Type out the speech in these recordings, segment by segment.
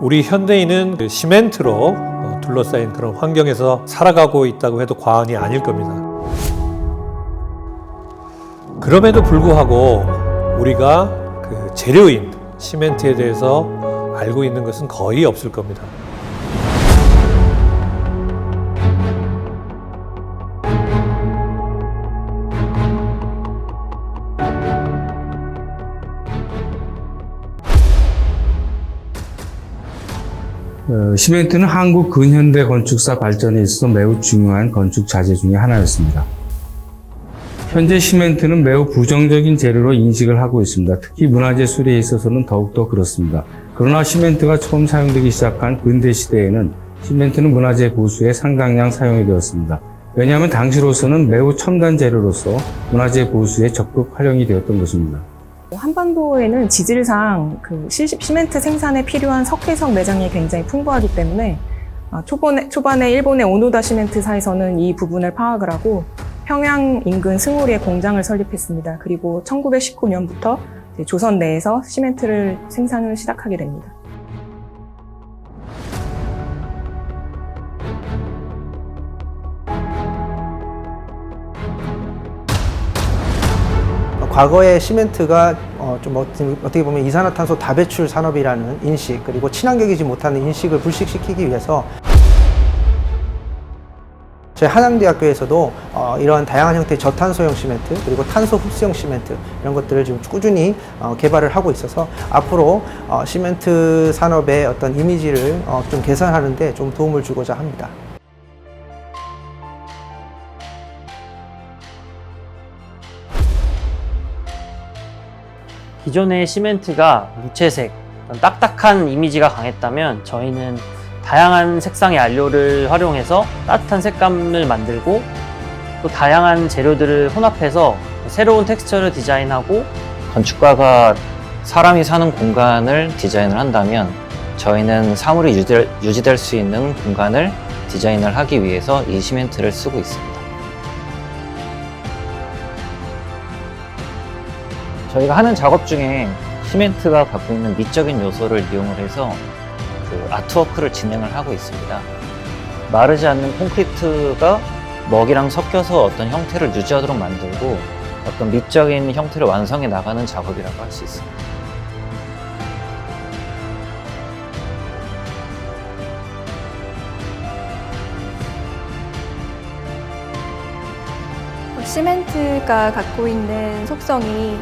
우리 현대인은 그 시멘트로 어, 둘러싸인 그런 환경에서 살아가고 있다고 해도 과언이 아닐 겁니다. 그럼에도 불구하고 우리가 그 재료인 시멘트에 대해서 알고 있는 것은 거의 없을 겁니다. 시멘트는 한국 근현대 건축사 발전에 있어서 매우 중요한 건축 자재 중의 하나였습니다. 현재 시멘트는 매우 부정적인 재료로 인식을 하고 있습니다. 특히 문화재 수리에 있어서는 더욱더 그렇습니다. 그러나 시멘트가 처음 사용되기 시작한 근대 시대에는 시멘트는 문화재 보수에 상당량 사용이 되었습니다. 왜냐하면 당시로서는 매우 첨단 재료로서 문화재 보수에 적극 활용이 되었던 것입니다. 한반도에는 지질상 그 시- 시멘트 생산에 필요한 석회석 매장이 굉장히 풍부하기 때문에 아, 초반에, 초반에 일본의 오노다 시멘트사에서는 이 부분을 파악을 하고 평양 인근 스모리에 공장을 설립했습니다. 그리고 1919년부터 조선 내에서 시멘트를 생산을 시작하게 됩니다. 과거에 시멘트가 어, 좀 어떻게 어떻게 보면 이산화탄소 다배출 산업이라는 인식 그리고 친환경이지 못하는 인식을 불식시키기 위해서 저희 한양대학교에서도 어, 이러한 다양한 형태의 저탄소형 시멘트 그리고 탄소 흡수형 시멘트 이런 것들을 지금 꾸준히 어, 개발을 하고 있어서 앞으로 어, 시멘트 산업의 어떤 이미지를 어, 좀 개선하는데 좀 도움을 주고자 합니다. 기존의 시멘트가 무채색, 딱딱한 이미지가 강했다면 저희는 다양한 색상의 안료를 활용해서 따뜻한 색감을 만들고 또 다양한 재료들을 혼합해서 새로운 텍스처를 디자인하고 건축가가 사람이 사는 공간을 디자인을 한다면 저희는 사물이 유지될, 유지될 수 있는 공간을 디자인을 하기 위해서 이 시멘트를 쓰고 있습니다. 저희가 하는 작업 중에 시멘트가 갖고 있는 미적인 요소를 이용을 해서 그 아트워크를 진행을 하고 있습니다. 마르지 않는 콘크리트가 먹이랑 섞여서 어떤 형태를 유지하도록 만들고 어떤 미적인 형태를 완성해 나가는 작업이라고 할 수 있습니다. 시멘트가 갖고 있는 속성이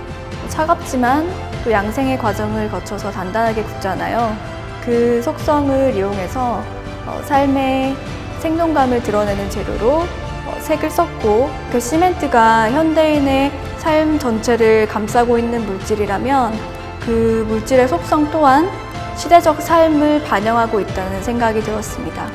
차갑지만 또 양생의 과정을 거쳐서 단단하게 굳잖아요. 그 속성을 이용해서 어, 삶의 생동감을 드러내는 재료로 어, 색을 썼고 그 시멘트가 현대인의 삶 전체를 감싸고 있는 물질이라면 그 물질의 속성 또한 시대적 삶을 반영하고 있다는 생각이 들었습니다.